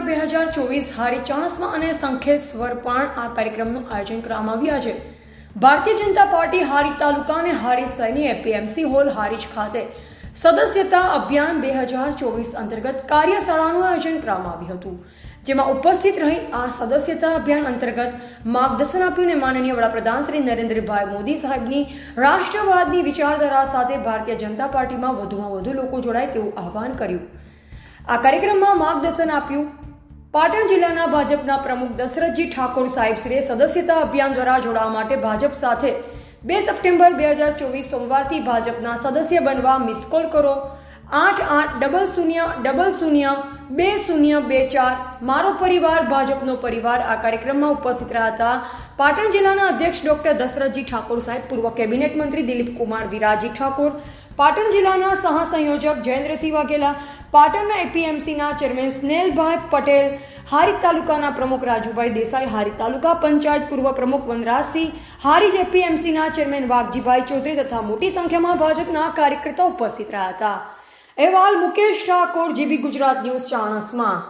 બે હજાર ચોવીસ હારી ચાણસ્મા અને સંખેશ્વર પણ આ કાર્યક્રમનું આયોજન કરવામાં આવ્યું છે ભારતીય જનતા પાર્ટી હારી તાલુકા અને હારી સૈનીએ પીએમસી હોલ હારીજ ખાતે સદસ્યતા અભિયાન બે હજાર ચોવીસ અંતર્ગત કાર્યશાળાનું આયોજન કરવામાં આવ્યું હતું. જેમાં ઉપસ્થિત રહી આ સદસ્યતા અભિયાન અંતર્ગત માર્ગદર્શન આપ્યું અને માનનીય વડાપ્રધાન શ્રી નરેન્દ્રભાઈ મોદી સાહેબની રાષ્ટ્રવાદની વિચારધારા સાથે ભારતીય જનતા પાર્ટીમાં વધુમાં વધુ લોકો જોડાય તેવું આહવાન કર્યું. આ કાર્યક્રમમાં માર્ગદર્શન આપ્યું. પાટણ જિલ્લાના ભાજપના પ્રમુખ દશરથજી ઠાકોર સાહેબશ્રીએ સદસ્યતા અભિયાન દ્વારા જોડાવા માટે ભાજપ સાથે બે સપ્ટેમ્બર બે હજાર ચોવીસ સોમવારથી ભાજપના સદસ્ય બનવા મિસ કોલ કરો. આઠ આઠ ડબલ શૂન્ય ડબલ શૂન્ય, બે શૂન્ય, બે ચાર મારો પરિવાર, ભાજપનો પરિવાર આ કાર્યક્રમમાં ઉપસ્થિત રહ્યા હતા. પાટણ જિલ્લાના અધ્યક્ષ ડોક્ટર દશરથજી ઠાકોર સાહેબ, પૂર્વ કેબિનેટ મંત્રી દિલીપ કુમાર વિરાજી ઠાકોર, પાટણ જિલ્લાના સહસંયોજક જયેન્દ્રસિંહ વાઘેલા, પાટણના એપીએમસીના ચેરમેન સ્નેલભાઈ પટેલ હારી તાલુકાના પ્રમુખ રાજુભાઈ દેસાઈ હારી તાલુકા પંચાયત પૂર્વ પ્રમુખ વનરાજસિંહ, હારીજ એપીએમસીના ચેરમેન વાઘજીભાઈ ચૌધરી તથા મોટી સંખ્યામાં ભાજપના કાર્યકર્તાઓ ઉપસ્થિત રહ્યા હતા. અહેવાલ મુકેશ ઠાકોર જીબી ગુજરાત ન્યૂઝ ચાણસમાં.